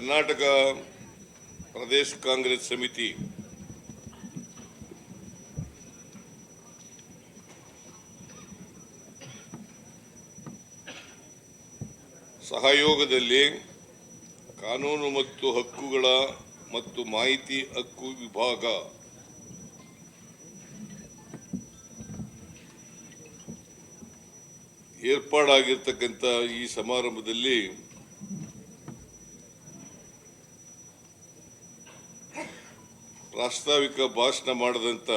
ಕರ್ನಾಟಕ ಪ್ರದೇಶ ಕಾಂಗ್ರೆಸ್ ಸಮಿತಿ. ಸಹಯೋಗದಲ್ಲಿ ಕಾನೂನು ಮತ್ತು ಹಕ್ಕುಗಳ ಮತ್ತು ಮಾಹಿತಿ ಹಕ್ಕು ವಿಭಾಗ. ಏರ್ಪಾಡಾಗಿರ್ತಕ್ಕಂಥ ಈ ಸಮಾರಂಭದಲ್ಲಿ ಪ್ರಾಸ್ತಾವಿಕ ಭಾಷಣ ಮಾಡದಂತ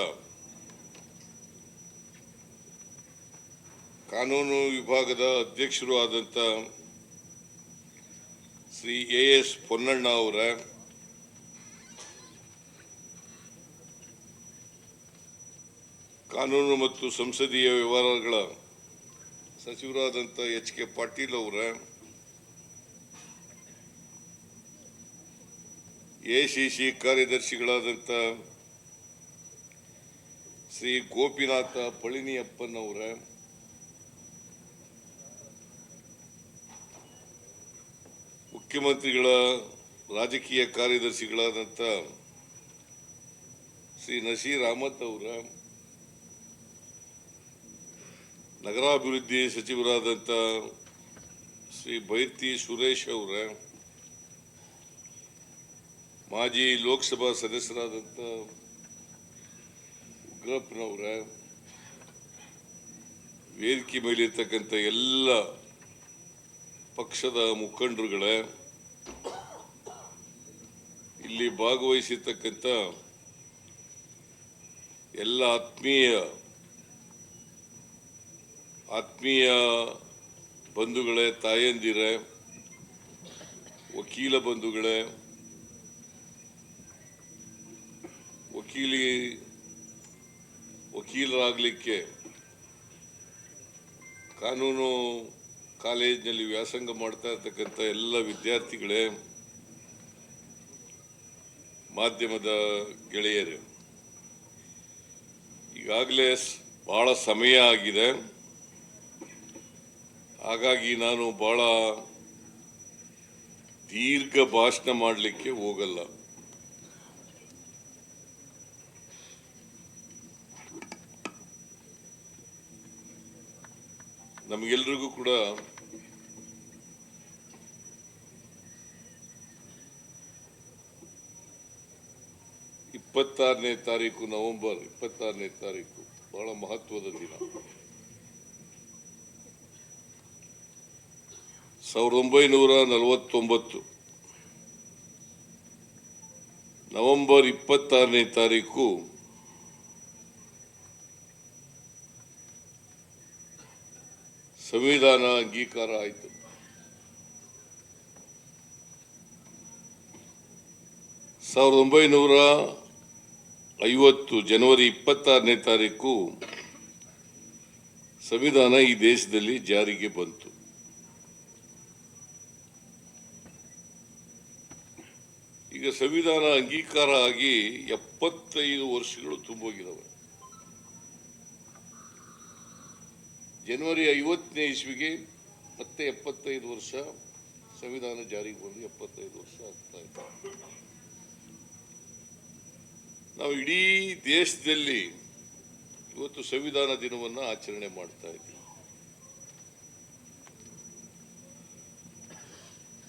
ಕಾನೂನು ವಿಭಾಗದ ಅಧ್ಯಕ್ಷರು ಆದಂತ ಶ್ರೀ ಎ ಎಸ್ ಪೊನ್ನಣ್ಣ ಅವರ ಕಾನೂನು ಮತ್ತು ಸಂಸದೀಯ ವ್ಯವಹಾರಗಳ ಸಚಿವರಾದಂಥ ಎಚ್ ಕೆ ಪಾಟೀಲ್ ಅವರ ಎಸಿಸಿ ಕಾರ್ಯದರ್ಶಿಗಳಾದಂಥ ಶ್ರೀ ಗೋಪಿನಾಥ ಪಳಿನಿಯಪ್ಪನವರ ಮುಖ್ಯಮಂತ್ರಿಗಳ ರಾಜಕೀಯ ಕಾರ್ಯದರ್ಶಿಗಳಾದಂಥ ಶ್ರೀ ನಸೀರ್ ಅಹಮದ್ ಅವರ, ನಗರಾಭಿವೃದ್ಧಿ ಸಚಿವರಾದಂಥ ಶ್ರೀ ಬೈರ್ತಿ ಸುರೇಶ್ ಅವರ ಮಾಜಿ ಲೋಕಸಭಾ ಸದಸ್ಯರಾದಂಥ ಉಗ್ರಪ್ಪನವರ, ವೇದಿಕೆ ಮೇಲಿರ್ತಕ್ಕಂಥ ಎಲ್ಲ ಪಕ್ಷದ ಮುಖಂಡರುಗಳ, ಇಲ್ಲಿ ಭಾಗವಹಿಸಿರ್ತಕ್ಕಂಥ ಎಲ್ಲ ಆತ್ಮೀಯ ಆತ್ಮೀಯ ಬಂಧುಗಳೇ, ತಾಯಂದಿರೇ, ವಕೀಲ ಬಂಧುಗಳೇ ವಕೀಲಿ, ವಕೀಲರಾಗಲಿಕ್ಕೆ ಕಾನೂನು ಕಾಲೇಜಿನಲ್ಲಿ ವ್ಯಾಸಂಗ ಮಾಡ್ತಾ ಇರ್ತಕ್ಕಂಥ ಎಲ್ಲ ವಿದ್ಯಾರ್ಥಿಗಳೇ ಮಾಧ್ಯಮದ ಗೆಳೆಯರು. ಈಗಾಗಲೇ ಭಾಳ ಸಮಯ ಆಗಿದೆ. ಹಾಗಾಗಿ ನಾನು ಭಾಳ ದೀರ್ಘ ಭಾಷಣ ಮಾಡಲಿಕ್ಕೆ ಹೋಗಲ್ಲ. ನಮಗೆಲ್ರಿಗೂ ಕೂಡ ಇಪ್ಪತ್ತಾರನೇ ತಾರೀಕು ನವೆಂಬರ್, ಇಪ್ಪತ್ತಾರನೇ ತಾರೀಕು. ಬಹಳ ಮಹತ್ವದ ದಿನ. ಸಾವಿರದ ಒಂಬೈನೂರ ನಲವತ್ತೊಂಬತ್ತು. ನವೆಂಬರ್ ಇಪ್ಪತ್ತಾರನೇ ತಾರೀಕು ಸಂವಿಧಾನ ಅಂಗೀಕಾರ ಆಯಿತು. ಸಾವಿರದ ಒಂಬೈನೂರ ಐವತ್ತು ಜನವರಿ ಇಪ್ಪತ್ತಾರನೇ ತಾರೀಕು ಸಂವಿಧಾನ ಈ ದೇಶದಲ್ಲಿ ಜಾರಿಗೆ ಬಂತು. ಈಗ ಸಂವಿಧಾನ ಅಂಗೀಕಾರ ಆಗಿ ಎಪ್ಪತ್ತೈದು ವರ್ಷಗಳು ತುಂಬೋಗಿದಾವೆ. ಜನವರಿ ಐವತ್ತನೇ ಇಸ್ವಿಗೆ ಮತ್ತೆ ಎಪ್ಪತ್ತೈದು ವರ್ಷ ಸಂವಿಧಾನ ಜಾರಿಗೆ ಬಂದು ಎಪ್ಪತ್ತೈದು ವರ್ಷ ಆಗ್ತಾ ಇದೆ. ನಾವು ಇಡೀ ದೇಶದಲ್ಲಿ ಇವತ್ತು ಸಂವಿಧಾನ ದಿನವನ್ನು ಆಚರಣೆ ಮಾಡ್ತಾ ಇದ್ದೀವಿ.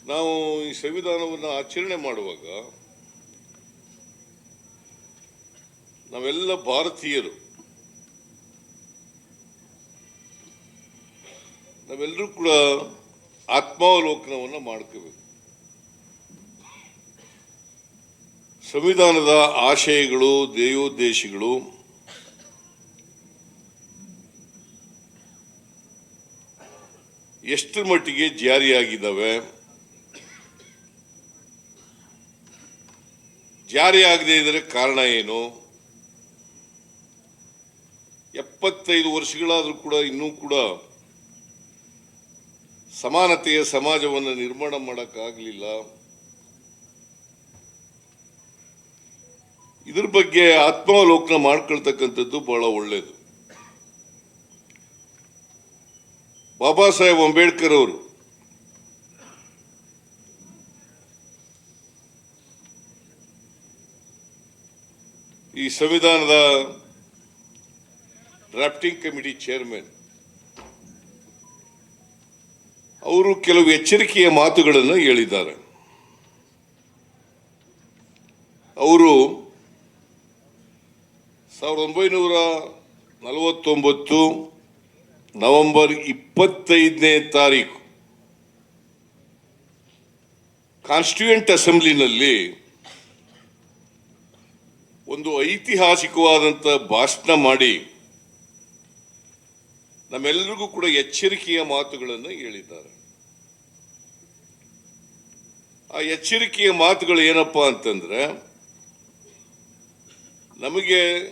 ನಾವು ಈ ಸಂವಿಧಾನವನ್ನು ಆಚರಣೆ ಮಾಡುವಾಗ ನಾವೆಲ್ಲ ಭಾರತೀಯರು ನಾವೆಲ್ಲರೂ ಕೂಡ ಆತ್ಮಾವಲೋಕನವನ್ನು ಮಾಡ್ಕೋಬೇಕು. ಸಂವಿಧಾನದ ಆಶಯಗಳು ಧ್ಯೇಯೋದ್ದೇಶಗಳು ಎಷ್ಟು ಮಟ್ಟಿಗೆ ಜಾರಿಯಾಗಿದ್ದಾವೆ? ಜಾರಿಯಾಗದೇ ಇದ್ರೆ ಕಾರಣ ಏನು? ಎಪ್ಪತ್ತೈದು ವರ್ಷಗಳಾದರೂ ಕೂಡ ಇನ್ನೂ ಕೂಡ ಸಮಾನತೆಯ ಸಮಾಜವನ್ನು ನಿರ್ಮಾಣ ಮಾಡೋಕ್ಕಾಗಲಿಲ್ಲ. ಇದ್ರ ಬಗ್ಗೆ ಆತ್ಮಾವಲೋಕನ ಮಾಡ್ಕೊಳ್ತಕ್ಕಂಥದ್ದು ಬಹಳ ಒಳ್ಳೆಯದು ಬಾಬಾ ಸಾಹೇಬ್ ಅಂಬೇಡ್ಕರ್ ಅವರು ಈ ಸಂವಿಧಾನದ ಡ್ರಾಫ್ಟಿಂಗ್ ಕಮಿಟಿ ಚೇರ್ಮನ್ ಅವರು ಕೆಲವು ಎಚ್ಚರಿಕೆಯ ಮಾತುಗಳನ್ನು ಹೇಳಿದ್ದಾರೆ. ಅವರು ಸಾವಿರದ ಒಂಬೈನೂರ ನಲವತ್ತೊಂಬತ್ತು ನವೆಂಬರ್ ಇಪ್ಪತ್ತೈದನೇ ತಾರೀಕು ಕಾನ್ಸ್ಟಿಟ್ಯೂಯೆಂಟ್ ಅಸೆಂಬ್ಲಿನಲ್ಲಿ ಒಂದು ಐತಿಹಾಸಿಕವಾದಂಥ ಭಾಷಣ ಮಾಡಿ ನಮ್ಮೆಲ್ಲರಿಗೂ ಕೂಡ ಎಚ್ಚರಿಕೆಯ ಮಾತುಗಳನ್ನು ಹೇಳಿದ್ದಾರೆ. ಆ ಎಚ್ಚರಿಕೆಯ ಮಾತುಗಳು ಏನಪ್ಪ ಅಂತಂದ್ರೆ, ನಮಗೆ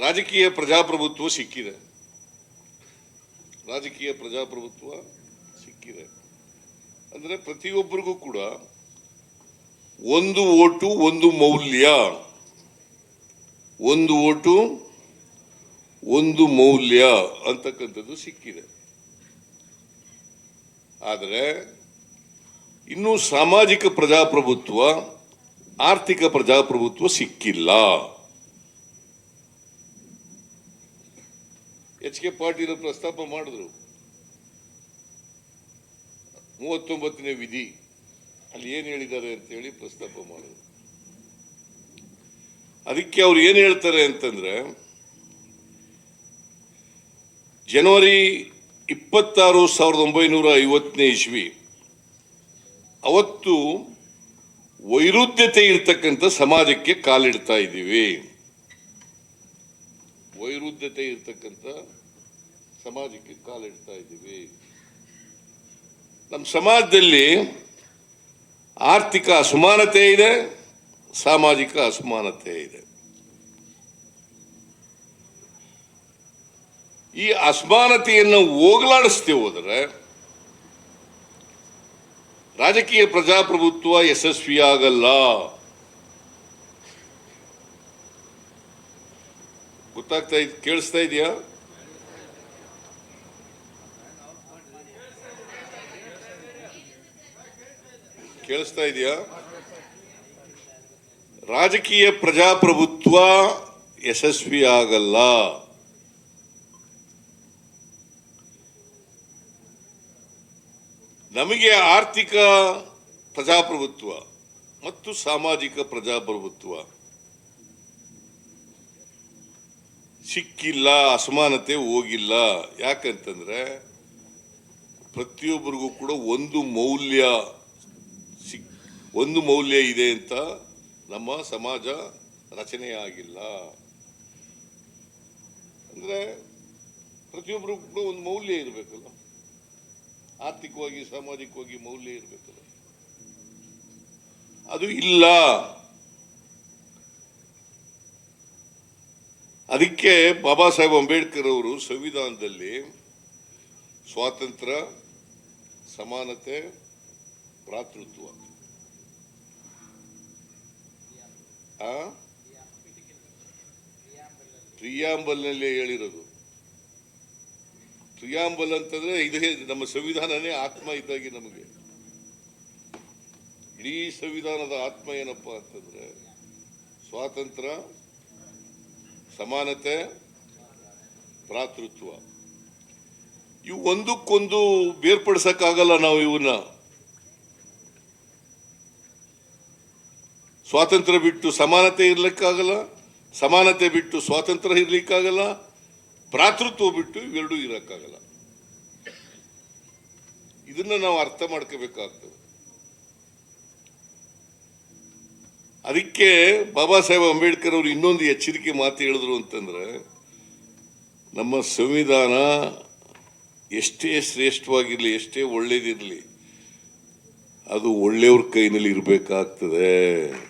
ರಾಜಕೀಯ ಪ್ರಜಾಪ್ರಭುತ್ವ ಸಿಕ್ಕಿದೆ. ರಾಜಕೀಯ ಪ್ರಜಾಪ್ರಭುತ್ವ ಸಿಕ್ಕಿದೆ. ಅಂದ್ರೆ ಪ್ರತಿಯೊಬ್ಬರಿಗೂ ಕೂಡ ಒಂದು ಓಟು, ಒಂದು ಮೌಲ್ಯ ಒಂದು ಓಟು, ಒಂದು ಮೌಲ್ಯ ಅಂತಕ್ಕಂಥದ್ದು ಸಿಕ್ಕಿದೆ. ಆದರೆ ಇನ್ನೂ ಸಾಮಾಜಿಕ ಪ್ರಜಾಪ್ರಭುತ್ವ, ಆರ್ಥಿಕ ಪ್ರಜಾಪ್ರಭುತ್ವ ಸಿಕ್ಕಿಲ್ಲ. ಎಚ್ ಕೆ ಪಾಟೀಲ್ ಪ್ರಸ್ತಾಪ ಮಾಡಿದ್ರು. ಮೂವತ್ತೊಂಬತ್ತನೇ ವಿಧಿ, ಅಲ್ಲಿ ಏನು ಹೇಳಿದ್ದಾರೆ ಅಂತ ಹೇಳಿ ಪ್ರಸ್ತಾಪ ಮಾಡಿದ್ರು. ಅದಕ್ಕೆ ಅವ್ರು ಏನು ಹೇಳ್ತಾರೆ ಅಂತಂದ್ರೆ, ಜನವರಿ ಇಪ್ಪತ್ತಾರು ಸಾವಿರದ ಒಂಬೈನೂರ ಐವತ್ತನೇ ಇಸ್ವಿ, ಅವತ್ತು ವೈರುಧ್ಯತೆ ಇರ್ತಕ್ಕಂಥ ಸಮಾಜಕ್ಕೆ ಕಾಲಿಡ್ತಾ ಇದ್ದೀವಿ. ವೈರುಧ್ಯತೆ ಇರ್ತಕ್ಕಂಥ ಸಮಾಜಕ್ಕೆ ಕಾಲಿಡ್ತಾ ಇದ್ದೀವಿ. ನಮ್ಮ ಸಮಾಜದಲ್ಲಿ ಆರ್ಥಿಕ ಅಸಮಾನತೆ ಇದೆ. ಸಾಮಾಜಿಕ ಅಸಮಾನತೆ ಇದೆ. ಈ ಅಸಮಾನತೆಯನ್ನು ಹೋಗಲಾಡಿಸ್ತೆ ಹೋದರೆ ರಾಜಕೀಯ ಪ್ರಜಾಪ್ರಭುತ್ವ ಯಶಸ್ವಿಯಾಗಲ್ಲ. ಗೊತ್ತಾಗ್ತಾ ಇದ್, ಕೇಳಿಸ್ತಾ ಇದೆಯಾ? ಕೇಳಿಸ್ತಾ ಇದೆಯಾ? ರಾಜಕೀಯ ಪ್ರಜಾಪ್ರಭುತ್ವ ಯಶಸ್ವಿಯಾಗಲ್ಲ. ನಮಗೆ ಆರ್ಥಿಕ ಪ್ರಜಾಪ್ರಭುತ್ವ ಮತ್ತು ಸಾಮಾಜಿಕ ಪ್ರಜಾಪ್ರಭುತ್ವ ಸಿಕ್ಕಿಲ್ಲ, ಅಸಮಾನತೆ ಹೋಗಿಲ್ಲ. ಯಾಕಂತಂದ್ರೆ ಪ್ರತಿಯೊಬ್ಬರಿಗೂ ಕೂಡ ಒಂದು ಮೌಲ್ಯ ಸಿಕ್ ಒಂದು ಮೌಲ್ಯ ಇದೆ ಅಂತ ನಮ್ಮ ಸಮಾಜ ರಚನೆಯಾಗಿಲ್ಲ. ಅಂದರೆ ಪ್ರತಿಯೊಬ್ಬರು ಕೂಡ ಒಂದು ಮೌಲ್ಯ ಇರಬೇಕಲ್ಲ. ಆರ್ಥಿಕವಾಗಿ, ಸಾಮಾಜಿಕವಾಗಿ ಮೌಲ್ಯ ಇರಬೇಕಲ್ಲ. ಅದು ಇಲ್ಲ. ಅದಕ್ಕೆ ಬಾಬಾ ಸಾಹೇಬ್ ಅಂಬೇಡ್ಕರ್ ಅವರು ಸಂವಿಧಾನದಲ್ಲಿ ಸ್ವಾತಂತ್ರ್ಯ, ಸಮಾನತೆ, ಭ್ರಾತೃತ್ವ. ಆ? ಪ್ರಿಯಾಂಬಲ್ನಲ್ಲಿ ಹೇಳಿರೋದು. ಪ್ರಿಯಾಂಬಲ್ ಅಂತಂದ್ರೆ ಇದೇ ನಮ್ಮ ಸಂವಿಧಾನನೇ ಆತ್ಮ ಇದ್ದಾಗಿ ನಮಗೆ. ಇಡೀ ಸಂವಿಧಾನದ ಆತ್ಮ ಏನಪ್ಪ ಅಂತಂದ್ರೆ ಸ್ವಾತಂತ್ರ್ಯ ಸಮಾನತೆ, ಭ್ರಾತೃತ್ವ. ಇವು ಒಂದಕ್ಕೊಂದು ಬೇರ್ಪಡಿಸಕ್ಕಾಗಲ್ಲ ನಾವು ಇವನ್ನ ಸ್ವಾತಂತ್ರ್ಯ ಬಿಟ್ಟು ಸಮಾನತೆ ಇರಲಿಕ್ಕಾಗಲ್ಲ, ಸಮಾನತೆ ಬಿಟ್ಟು ಸ್ವಾತಂತ್ರ್ಯ ಇರಲಿಕ್ಕಾಗಲ್ಲ, ಭ್ರಾತೃತ್ವ ಬಿಟ್ಟು ಇವೆರಡೂ ಇರೋಕ್ಕಾಗಲ್ಲ. ಇದನ್ನ ನಾವು ಅರ್ಥ ಮಾಡ್ಕೋಬೇಕಾಗ್ತದೆ. ಅದಕ್ಕೆ ಬಾಬಾ ಸಾಹೇಬ್ ಅಂಬೇಡ್ಕರ್ ಅವರು ಇನ್ನೊಂದು ಎಚ್ಚರಿಕೆ ಮಾತು ಹೇಳಿದ್ರು ಅಂತಂದ್ರೆ, ನಮ್ಮ ಸಂವಿಧಾನ ಎಷ್ಟೇ ಶ್ರೇಷ್ಠವಾಗಿರಲಿ, ಎಷ್ಟೇ ಒಳ್ಳೇದಿರಲಿ, ಅದು ಒಳ್ಳೆಯವ್ರ ಕೈನಲ್ಲಿ ಇರಬೇಕಾಗ್ತದೆ.